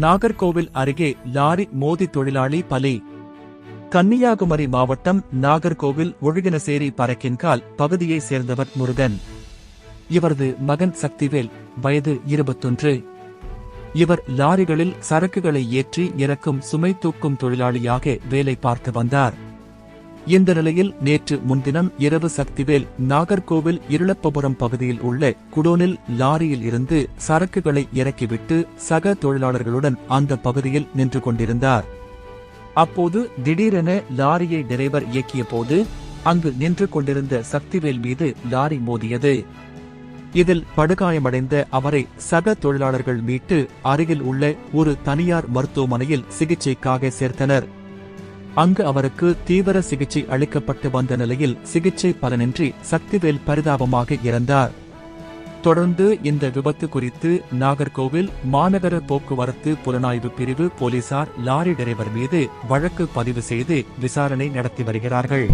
நாகர்கோவில் அருகே லாரி மோதி தொழிலாளி பலி. கன்னியாகுமரி மாவட்டம் நாகர்கோவில் ஒழுகினசேரி பறக்கின்கால் பகுதியைச் சேர்ந்தவர் முருகன். இவரது மகன் சக்திவேல் வயது இருபத்தொன்று. இவர் லாரிகளில் சரக்குகளை ஏற்றி இறக்கும் சுமை தூக்கும் தொழிலாளியாக வேலை பார்த்து வந்தார். இந்த நிலையில் நேற்று முன்தினம் இரவு சக்திவேல் நாகர்கோவில் இருளப்பபுரம் பகுதியில் உள்ள குடோனில் லாரியில் இருந்து சரக்குகளை இறக்கிவிட்டு சக தொழிலாளர்களுடன் அந்த பகுதியில் நின்று கொண்டிருந்தார். அப்போது திடீரென லாரியை டிரைவர் இயக்கிய போது அங்கு நின்று கொண்டிருந்த சக்திவேல் மீது லாரி மோதியது. இதில் படுகாயமடைந்த அவரை சக தொழிலாளர்கள் மீட்டு அருகில் உள்ள ஒரு தனியார் மருத்துவமனையில் சிகிச்சைக்காக சேர்த்தனர். அங்கு அவருக்கு தீவிர சிகிச்சை அளிக்கப்பட்டு வந்த நிலையில் சிகிச்சை பலனின்றி சக்திவேல் பரிதாபமாக இறந்தார். தொடர்ந்து இந்த விபத்து குறித்து நாகர்கோவில் மாநகர போக்குவரத்து புலனாய்வு பிரிவு போலீசார் லாரி டிரைவர் மீது வழக்கு பதிவு செய்து விசாரணை நடத்தி வருகிறார்கள்.